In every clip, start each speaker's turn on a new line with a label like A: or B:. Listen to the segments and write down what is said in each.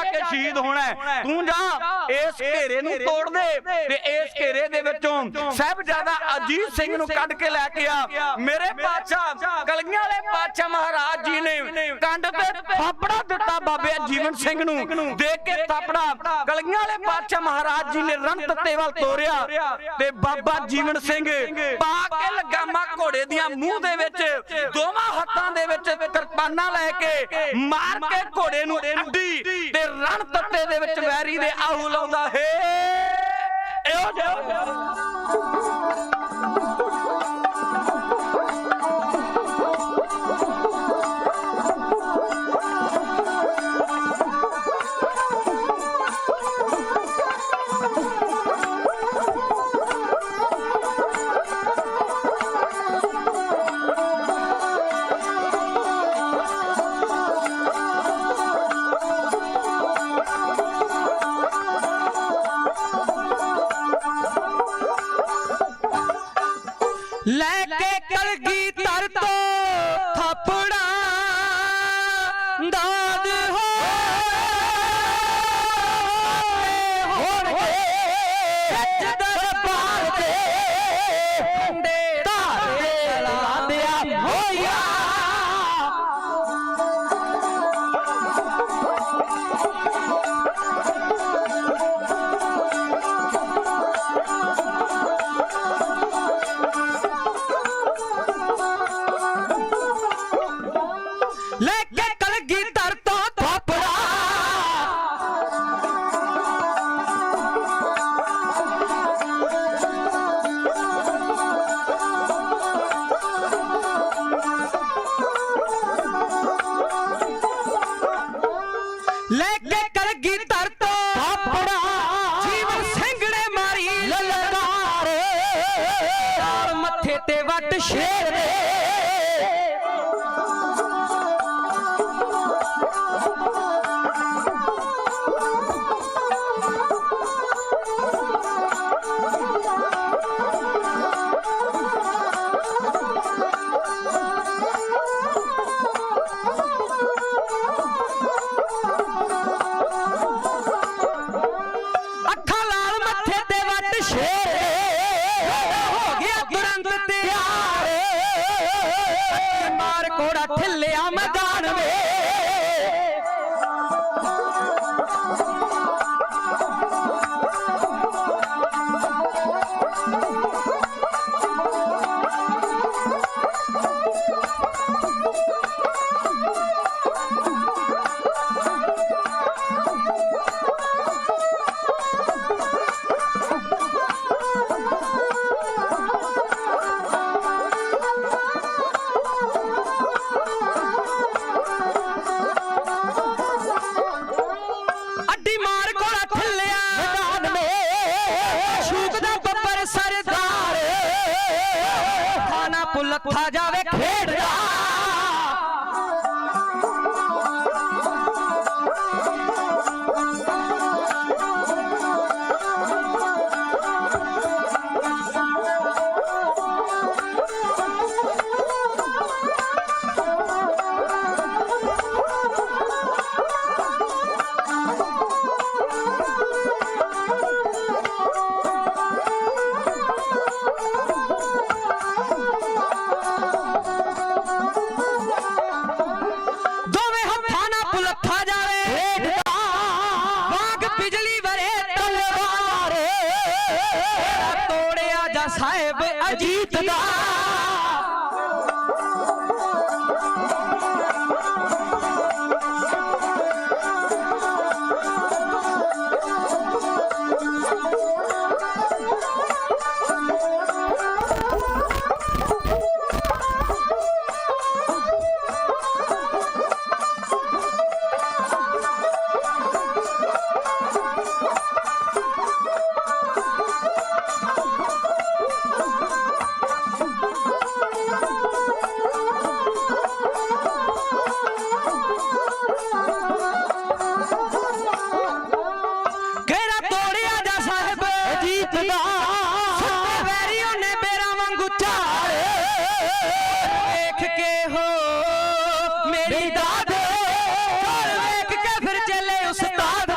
A: ਜਾ ਕੇ ਸ਼ਹੀਦ ਹੋਣਾ ਹੈ। ਤੂੰ ਜਾ ਇਸ ਘੇਰੇ ਨੂੰ ਤੋੜ ਦੇ। ਤੇ ਇਸ ਘੇਰੇ ਦੇ ਵਿੱਚੋਂ ਸਾਹਿਬਜ਼ਾਦਾ ਅਜੀਤ ਸਿੰਘ ਨੂੰ ਕੱਢ ਕੇ ਲੈ ਕੇ ਆ ਮੇਰੇ ਪਾਤਸ਼ਾਹ ਕਲਗੀਆਂ ਵਾਲੇ ਪਾਤਸ਼ਾਹ ਮਹਾਰਾਜ ਜੀ ਨੇ ਕੰਡ ਤੇ ਥਾਪੜਾ ਦਿੱਤਾ ਬਾਬੇ ਜੀਵਨ ਸਿੰਘ ਨੂੰ। ਦੇਖ ਕੇ ਥਾਪੜਾ ਕਲਗੀਆਂ ਵਾਲੇ ਪਾਤਸ਼ਾਹ ਮਹਾਰਾਜ ਜੀ ਨੇ ਰਣ ਤੱਤੇ ਵੱਲ ਤੋਰਿਆ ਤੇ ਬਾਬਾ ਜੀਵਨ ਸਿੰਘ ਪਾ ਕੇ ਲਗਾਮਾ ਘੋੜੇ ਦੀਆਂ ਮੂੰਹ ਦੇ ਵਿੱਚ ਦੋਵਾਂ ਹੱਥਾਂ ਦੇ ਵਿੱਚ ਕਿਰਪਾਨਾਂ ਲੈ ਕੇ ਮਾਰ ਕੇ ਘੋੜੇ ਨੂੰ ਅੱਡੀ ਤੇ ਰਣ ਤੱਤੇ ਦੇ ਵਿੱਚ ਵੈਰੀ ਦੇ ਆਹੂ ਲਾਉਂਦਾ ਹੈ। ਇਹੋ ਜਿਹਾ
B: ਲੈ ਮਾਰ ਕੋੜਾ ਠਿੱਲਿਆ ਮੈਦਾਨ ਵੇ। কোথা যাবে? ਸਾਹਿਬ ਅਜੀਤ ਦਾ। ਫਿਰ ਉਸਤਾਦ ਦੇ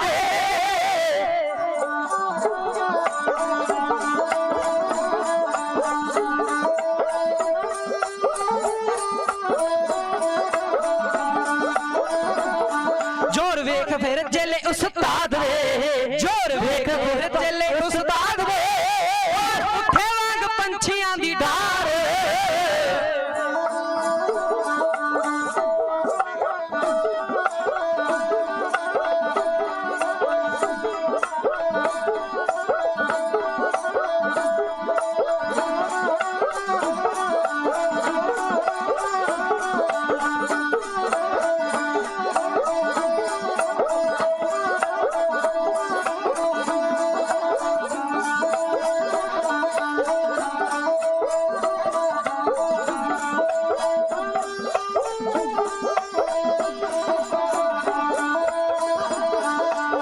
B: ਜੋਰ ਵੇਖ ਫਿਰ ਜੇਲੇ ਉਸਤਾਦ ਦੇ ਜੋਰ ਵੇਖ ਫਿਰ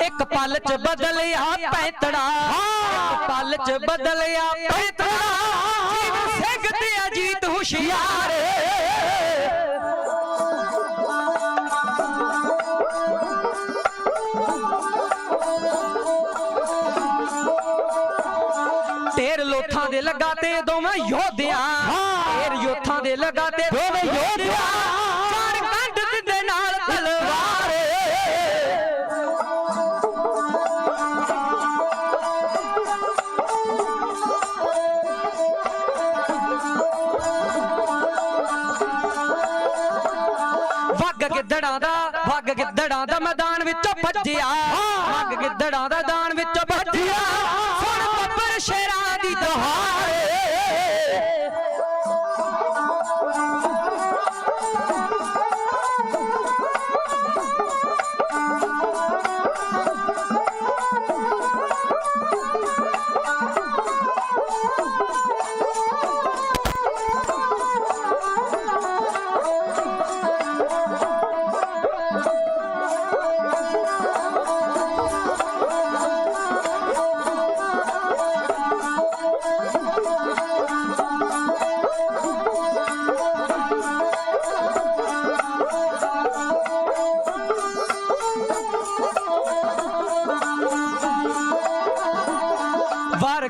B: ਇੱਕ ਪਲ ਚ ਬਦਲਿਆ ਪੈਂਤੜਾ। ਇੱਕ ਪਲ ਚ ਬਦਲਿਆ ਪੈਂਤੜਾ। ਜੀਵਨ ਸਿੰਘ ਤੇ ਅਜੀਤ ਹੁਸ਼ਿਆਰ ਤੇਰ ਲੋਥਾਂ ਦੇ ਲਗਾ ਤੇ ਦੋਵੇਂ ਯੋਧਿਆਂ। ਤੇਰ ਯੋਥਾਂ ਦੇ ਲਗਾ ਤੇ ਦੋਵੇਂ ਯੋਧਿਆਂ। ਵੱਗ ਗਿੱਦੜਾਂ ਦਾ ਵੱਗ ਗਿੱਦੜਾਂ ਦਾ ਮੈਦਾਨ ਵਿੱਚੋਂ ਭੱਜਿਆ। ਵੱਗ ਗਿੱਦੜਾਂ ਦਾ ਦਾਨ ਵਿੱਚੋਂ ਭੱਜਿਆ।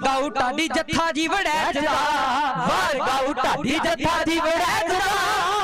B: ਗਾਉ ਢਾਡੀ ਜੱਥਾ ਜੀ ਵੜੈ ਜਦਾ ਵਾਰ ਗਾਉ ਢਾਡੀ ਜੱਥਾ ਜੀ ਵੜੈ ਜਦਾ